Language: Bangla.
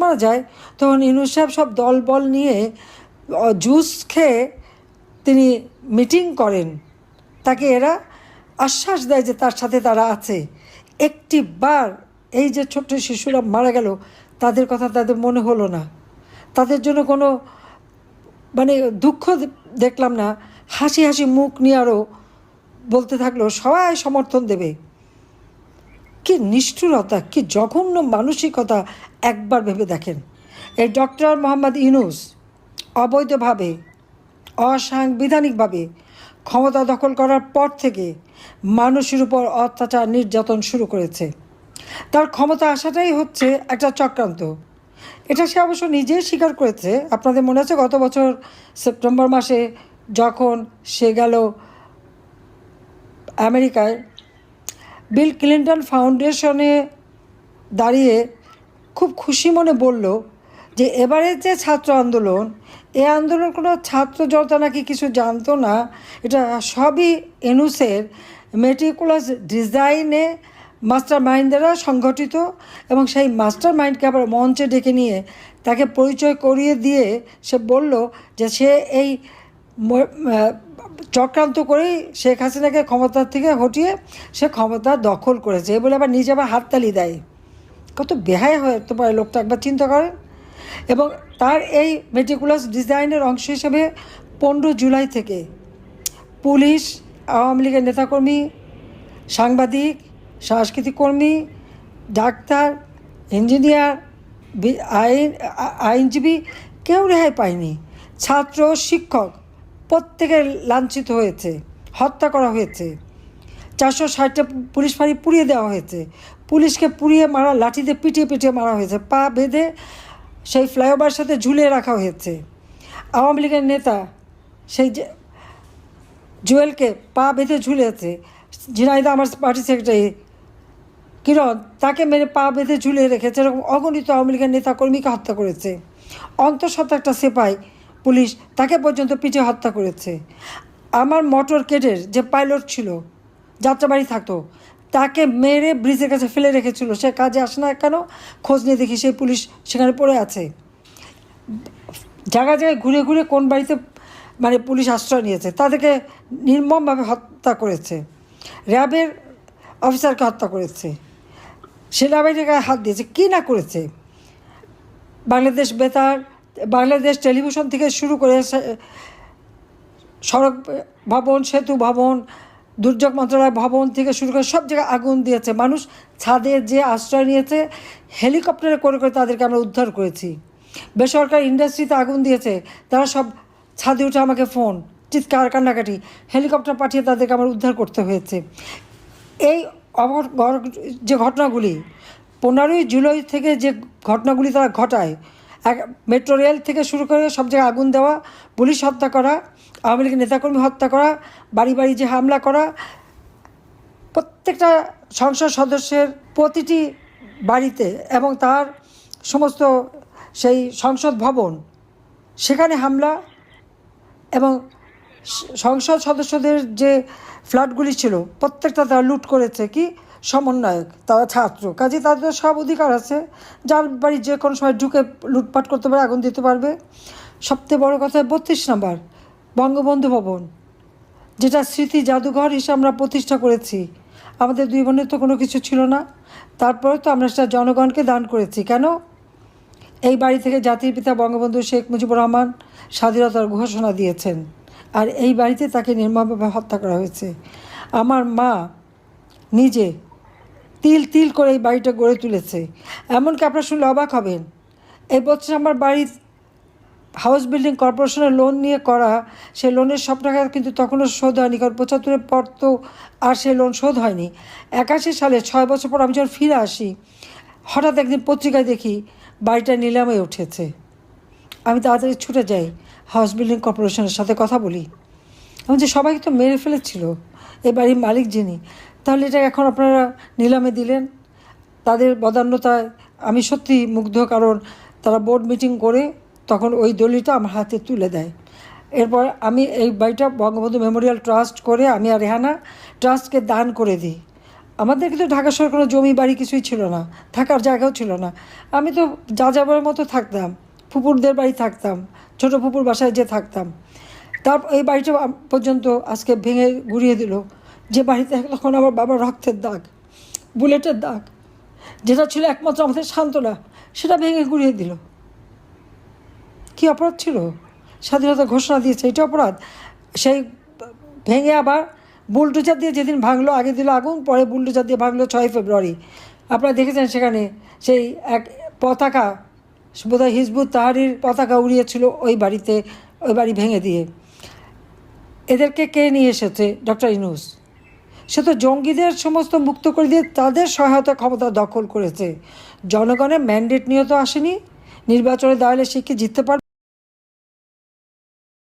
মারা যায়, তখন ইউনুস সব দল বল নিয়ে জুস খেয়ে তিনি মিটিং করেন। তাকে এরা আশ্বাস দেয় যে তার সাথে তারা আছে। একটি বার এই যে ছোট্ট শিশুরা মারা গেল, তাদের কথা তাদের মনে হলো না। তাদের জন্য কোনো মানে দুঃখ দেখলাম না। হাসি হাসি মুখ নিয়ে আরও বলতে থাকল, সবাই সমর্থন দেবে। কি নিষ্ঠুরতা, কি জঘন্য মানসিকতা একবার ভেবে দেখেন। এই ডক্টর মোহাম্মদ ইউনুস অবৈধভাবে, অসাংবিধানিকভাবে ক্ষমতা দখল করার পর থেকে মানুষের উপর অত্যাচার নির্যাতন শুরু করেছে। তার ক্ষমতা আসাটাই হচ্ছে একটা চক্রান্ত। এটা সে অবশ্য নিজেই স্বীকার করেছে। আপনাদের মনে আছে গত বছর সেপ্টেম্বর মাসে যখন সে গেল আমেরিকায় বিল ক্লিন্টন ফাউন্ডেশনে দাঁড়িয়ে খুব খুশি মনে বলল যে এবারের যে ছাত্র আন্দোলন, এ আন্দোলন কোনো ছাত্র জনতা নাকি কিছু জানতো না, এটা সবই এনুসের মেটিকুলাস ডিজাইনে মাস্টার মাইন্ড দ্বারা সংগঠিত এবং সেই মাস্টার মাইন্ডকে আবার মঞ্চে ডেকে নিয়ে তাকে পরিচয় করিয়ে দিয়ে সে বলল যে সে এই চক্রান্ত করেই শেখ হাসিনাকে ক্ষমতার থেকে হটিয়ে সে ক্ষমতা দখল করেছে। এই বলে আবার নিজে আবার হাততালি দেয়। কত বেহায় হয়ে পারে লোকটা, একবার চিন্তা করেন। এবং তার এই মেটিকুলাস ডিজাইনের অংশ হিসেবে পনেরো জুলাই থেকে পুলিশ, আওয়ামী লীগের নেতাকর্মী, সাংবাদিক, সাংস্কৃতিক কর্মী, ডাক্তার, ইঞ্জিনিয়ার আইন আইনজীবী কেউ রেহাই পায়নি। ছাত্র, শিক্ষক প্রত্যেকে লাঞ্ছিত হয়েছে, হত্যা করা হয়েছে। চারশো ষাটটা পুলিশ ফাঁড়ি পুড়িয়ে দেওয়া হয়েছে। পুলিশকে পুড়িয়ে মারা, লাঠিতে পিটিয়ে পিটিয়ে মারা হয়েছে। পা বেঁধে সেই ফ্লাইওভার সাথে ঝুলিয়ে রাখা হয়েছে। আওয়ামী লীগের নেতা সেই জুয়েলকে পা বেঁধে ঝুলিয়েছে। ঝিনাইদা আমার পার্টি সেক্রেটারি কিরণ, তাকে মেরে পা বেঁধে ঝুলিয়ে রেখেছে। এরকম অগণিত আওয়ামী লীগের নেতাকর্মীকে হত্যা করেছে। অন্তঃসত্ত্বা একটা সেপাই পুলিশ তাকে পর্যন্ত পিটিয়ে হত্যা করেছে। আমার মোটর কেডের যে পাইলট ছিল, যাত্রাবাড়ি থাকতো, তাকে মেরে ব্রিজের কাছে ফেলে রেখেছিল। সে কাজে আসে না কেন? খোঁজ নিয়ে দেখি সেই পুলিশ সেখানে পড়ে আছে। জায়গায় জায়গায় ঘুরে ঘুরে কোন বাড়িতে মানে পুলিশ আশ্রয় নিয়েছে তাদেরকে নির্মমভাবে হত্যা করেছে। র্যাবের অফিসারকে হত্যা করেছে। সেনাবাহিনীর গায়ে হাত দিয়েছে। কী না করেছে? বাংলাদেশ বেতার বাংলাদেশ টেলিভিশন থেকে শুরু করে সড়ক ভবন, সেতু ভবন, দুর্যোগ মন্ত্রণালয় ভবন থেকে শুরু করে সব জায়গায় আগুন দিয়েছে। মানুষ ছাদে যে আশ্রয় নিয়েছে, হেলিকপ্টারে করে করে তাদেরকে আমরা উদ্ধার করেছি। বেসরকারি ইন্ডাস্ট্রিতে আগুন দিয়েছে, তারা সব ছাদে উঠে আমাকে ফোন, চিৎকার, কান্নাকাটি। হেলিকপ্টার পাঠিয়ে তাদেরকে আমার উদ্ধার করতে হয়েছে। এই যে ঘটনাগুলি, পনেরোই জুলাই থেকে যে ঘটনাগুলি তারা ঘটায় মেট্রো রেল থেকে শুরু করে সব জায়গায় আগুন দেওয়া, পুলিশ হত্যা করা, আওয়ামী লীগের নেতাকর্মী হত্যা করা, বাড়ি বাড়ি যে হামলা করা, প্রত্যেকটা সংসদ সদস্যের প্রতিটি বাড়িতে এবং তার সমস্ত সেই সংসদ ভবন, সেখানে হামলা এবং সংসদ সদস্যদের যে ফ্ল্যাটগুলি ছিল, প্রত্যেকটা তারা লুট করেছে, কি সমন্বয়ক, তারা ছাত্র। কাজে তাদের সব অধিকার আছে। যার বাড়ি যে কোনো সময় ঢুকে লুটপাট করতে পারে, আগুন দিতে পারবে। সবথেকে বড় কথা, বত্রিশ নাম্বার, বঙ্গবন্ধু ভবন। যেটা স্মৃতি জাদুঘর হিসেবে আমরা প্রতিষ্ঠা করেছি। আমাদের দুই বোনের তো কোনো কিছু ছিল না। তারপরে তো আমরা সেটা জনগণকে দান করেছি। কেন? এই বাড়ি থেকে জাতির পিতা বঙ্গবন্ধু শেখ মুজিবুর রহমান স্বাধীনতার ঘোষণা দিয়েছেন। আর এই বাড়িতে তাকে নির্মমভাবে হত্যা করা হয়েছে। আমার মা নিজে তিল তিল করে এই বাড়িটা গড়ে তুলেছে। এমনকি আপনারা শুনলে অবাক হবেন। এই বছর আমার বাড়ির হাউস বিল্ডিং কর্পোরেশনের লোন নিয়ে করা, সে লোনের সব টাকা কিন্তু তখনও শোধ হয়নি, কারণ পঁচাত্তরের পর তো আর সে লোন শোধ হয়নি। একাশি সালে ছয় বছর পর আমি যখন ফিরে আসি, হঠাৎ একদিন পত্রিকায় দেখি বাড়িটা নিলামে উঠেছে। আমি তাড়াতাড়ি ছুটে যাই হাউস বিল্ডিং কর্পোরেশনের সাথে কথা বলি। আমি যে সবাইকে তো মেরে ফেলেছিল। এই বাড়ির মালিক যিনি তাহলে এটা এখন আপনারা নিলামে দিলেন। তাদের বদান্যতায় আমি সত্যি মুগ্ধ, কারণ তারা বোর্ড মিটিং করে তখন ওই দলিলটা আমার হাতে তুলে দেয়। এরপর আমি এই বাড়িটা বঙ্গবন্ধু মেমোরিয়াল ট্রাস্ট করে আমি আর রেহানা ট্রাস্টকে দান করে দিই। আমাদের কিন্তু ঢাকা শহরে কোনো জমি বাড়ি কিছুই ছিল না, থাকার জায়গাও ছিল না। আমি তো যা যাবার মতো থাকতাম ফুপুরদের বাড়ি থাকতাম, ছোট ফুপুর বাসায় যে থাকতাম। তার এই বাড়িটা পর্যন্ত আজকে ভেঙে গুড়িয়ে দিল। যে বাড়িতে তখন আমার বাবার রক্তের দাগ, বুলেটের দাগ, যেটা ছিল একমাত্র আমাদের সান্ত্বনা, সেটা ভেঙে গুড়িয়ে দিল। কি অপরাধ ছিল? স্বাধীনতা ঘোষণা দিয়েছে, এটা অপরাধ। সেই ভেঙে আবার বুলডোজার দিয়ে যেদিন ভাঙলো, আগে দিল আগুন, পরে বুলডোজার দিয়ে ভাঙলো ছয় ফেব্রুয়ারি। আপনারা দেখেছেন সেখানে সেই এক পতাকা, বোধহয় হিজবুত তাহারির পতাকা উড়িয়েছিল ওই বাড়িতে, ওই বাড়ি ভেঙে দিয়ে। এদেরকে কে নিয়ে এসেছে? ডক্টর ইনুস সে তো জঙ্গিদের সমস্ত মুক্ত করে দিয়ে তাদের সহায়তা ক্ষমতা দখল করেছে। জনগণের ম্যান্ডেট নিয়ে তো আসেনি। নির্বাচনে দাঁড়ালে সে কি জিততে পারবে?